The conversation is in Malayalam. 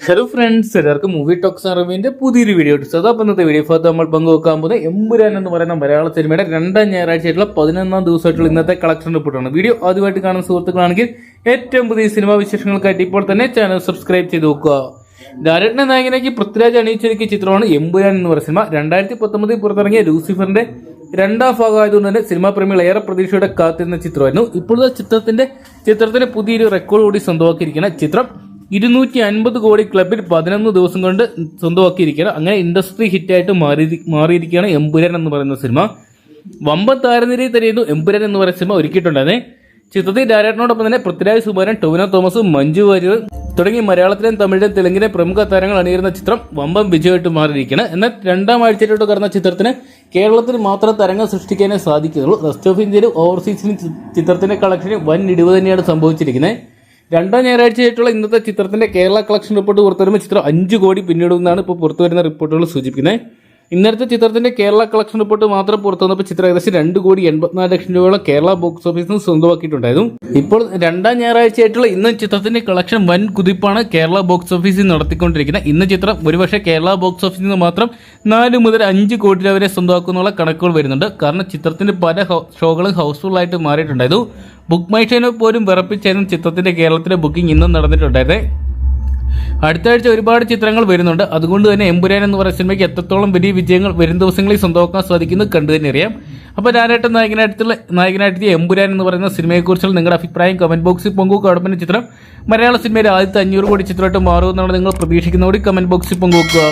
ഹലോ ഫ്രണ്ട്സ് എല്ലാവർക്കും മൂവി ടോക്സ് അറിവിന്റെ പുതിയൊരു വീഡിയോ എടുത്തത് അപ്പോൾ ഇന്നത്തെ വീഡിയോ ഭാഗത്ത് നമ്മൾ പങ്കുവെക്കാൻ പോകുന്നത് എമ്പുരാൻ എന്ന് പറയുന്ന മലയാള സിനിമയുടെ രണ്ടാം ഞായറാഴ്ചയായിട്ടുള്ള പതിനൊന്നാം ദിവസമായിട്ടുള്ള ഇന്നത്തെ കളക്ഷൻ റിപ്പോർട്ടാണ് വീഡിയോ ആദ്യമായിട്ട് കാണുന്ന സുഹൃത്തുക്കളാണെങ്കിൽ ഏറ്റവും പുതിയ സിനിമാ വിശേഷങ്ങൾക്കായിട്ട് ഇപ്പോൾ തന്നെ ചാനൽ സബ്സ്ക്രൈബ് ചെയ്ത് നോക്കുക. ഡയറക്ടറിന്റെ നായകനാക്കി പൃഥ്വിരാജ് അണിയിച്ചൊരുക്കിയ ചിത്രമാണ് എമ്പുരാൻ എന്ന് പറയുന്ന സിനിമ രണ്ടായിരത്തി പത്തൊമ്പതിൽ പുറത്തിറങ്ങിയ ലൂസിഫറിന്റെ രണ്ടാം ഭാഗമായതുകൊണ്ട് തന്നെ സിനിമാ പ്രേമികൾ ഏറെ പ്രതീക്ഷയോടെ കാത്തിരുന്ന ചിത്രമായിരുന്നു. ഇപ്പോഴത്തെ ചിത്രത്തിന്റെ ചിത്രത്തിന് പുതിയൊരു റെക്കോർഡ് കൂടി സ്വന്തമാക്കിയിരിക്കുന്ന ചിത്രം ഇരുന്നൂറ്റി അൻപത് കോടി ക്ലബിൽ പതിനൊന്ന് ദിവസം കൊണ്ട് സ്വന്തമാക്കിയിരിക്കുകയാണ്. അങ്ങനെ ഇൻഡസ്ട്രി ഹിറ്റായിട്ട് മാറി മാറിയിരിക്കുകയാണ് എമ്പുരാൻ എന്ന് പറയുന്ന സിനിമ. വമ്പൻ താരനിരയിൽ തന്നെയായിരുന്നു എമ്പുരാൻ എന്ന് പറയുന്ന സിനിമ ഒരുക്കിയിട്ടുണ്ടായിരുന്നേ. ചിത്രത്തിൽ ഡയറക്ടറിനോടൊപ്പം തന്നെ പൃഥ്വിരാജ് സുബാരൻ ടൊവിനോ തോമസ് മഞ്ജു വാര്യർ തുടങ്ങി മലയാളത്തിലെയും തമിഴിലെയും തെലുങ്കിലെ പ്രമുഖ താരങ്ങൾ അണിയിരുന്ന ചിത്രം വമ്പൻ വിജയമായിട്ട് മാറിയിരിക്കുകയാണ്. എന്നാൽ രണ്ടാം ആഴ്ചയിലോട്ട് കടന്ന ചിത്രത്തിന് കേരളത്തിൽ മാത്രം തരംഗം സൃഷ്ടിക്കാനേ സാധിക്കുന്നുള്ളൂ റെസ്റ്റ് ഓഫ് ഇന്ത്യയിലും ഓവർസീസിലും ചിത്രത്തിന്റെ കളക്ഷന് വൻ ഇടിവ് തന്നെയാണ് സംഭവിച്ചിരിക്കുന്നത്. രണ്ടാം ഞായറാഴ്ചയായിട്ടുള്ള ഇന്നത്തെ ചിത്രത്തിന്റെ കേരള കളക്ഷൻ റിപ്പോർട്ട് പുറത്തുവരുമ്പോൾ ചിത്രം അഞ്ച് കോടി പിന്നിടുമെന്നാണ് ഇപ്പോൾ പുറത്തുവരുന്ന റിപ്പോർട്ടുകൾ സൂചിപ്പിക്കുന്നത്. ഇന്നലത്തെ ചിത്രത്തിന്റെ കേരള കളക്ഷൻ റിപ്പോർട്ട് മാത്രം പുറത്തു വന്നപ്പോൾ ചിത്രം ഏകദേശം രണ്ട് കോടി എൺപത്തിനാല് ലക്ഷം രൂപയോളം കേരള ബോക്സ് ഓഫീസിൽ നിന്ന് സ്വന്തമാക്കിയിട്ടുണ്ടായിരുന്നു. ഇപ്പോൾ രണ്ടാം ഞായറാഴ്ചയായിട്ടുള്ള ഇന്ന് ചിത്രത്തിന്റെ കളക്ഷൻ വൻ കുതിപ്പാണ് കേരള ബോക്സ് ഓഫീസിൽ നടത്തിക്കൊണ്ടിരിക്കുന്നത്. ഇന്ന് ചിത്രം ഒരുപക്ഷെ കേരള ബോക്സ് ഓഫീസിൽ നിന്ന് മാത്രം നാല് മുതൽ അഞ്ച് കോടി രൂപ വരെ സ്വന്തമാക്കുന്നുള്ള കണക്കുകൾ വരുന്നുണ്ട്. കാരണം ചിത്രത്തിന്റെ പല ഷോകളും ഹൗസ്ഫുൾ ആയിട്ട് മാറിയിട്ടുണ്ടായിരുന്നു. ബുക്ക് മൈ ഷോനെ പോലും വിറപ്പിച്ചായിരുന്നു ചിത്രത്തിന്റെ കേരളത്തിലെ ബുക്കിംഗ് ഇന്നും നടന്നിട്ടുണ്ടായിരുന്നത് അടുത്ത ആഴ്ച ഒരുപാട് ചിത്രങ്ങൾ വരുന്നുണ്ട്. അതുകൊണ്ട് തന്നെ എമ്പുരാൻ എന്ന് പറയുന്ന സിനിമയ്ക്ക് എത്രത്തോളം വലിയ വിജയങ്ങൾ വരും ദിവസങ്ങളിൽ സ്വന്തമാക്കാൻ സാധിക്കുന്നത് കണ്ടു തന്നെ അറിയാം. അപ്പോൾ ഞാനായിട്ട് നായകനായിട്ടുള്ള നായകനായിട്ട് എമ്പുരാൻ എന്ന് പറയുന്ന സിനിമയെക്കുറിച്ചുള്ള നിങ്ങളുടെ അഭിപ്രായം കമന്റ് ബോക്സിൽ പങ്കുവെക്കുക അടുപ്പിന് ചിത്രം മലയാള സിനിമയിലെ ആദ്യത്തെ അഞ്ഞൂറ് കോടി ചിത്രമായിട്ട് മാറുമെന്നാണ് നിങ്ങൾ പ്രതീക്ഷിക്കുന്നതോടെ കമന്റ് ബോക്സിൽ പങ്കുവെക്കുക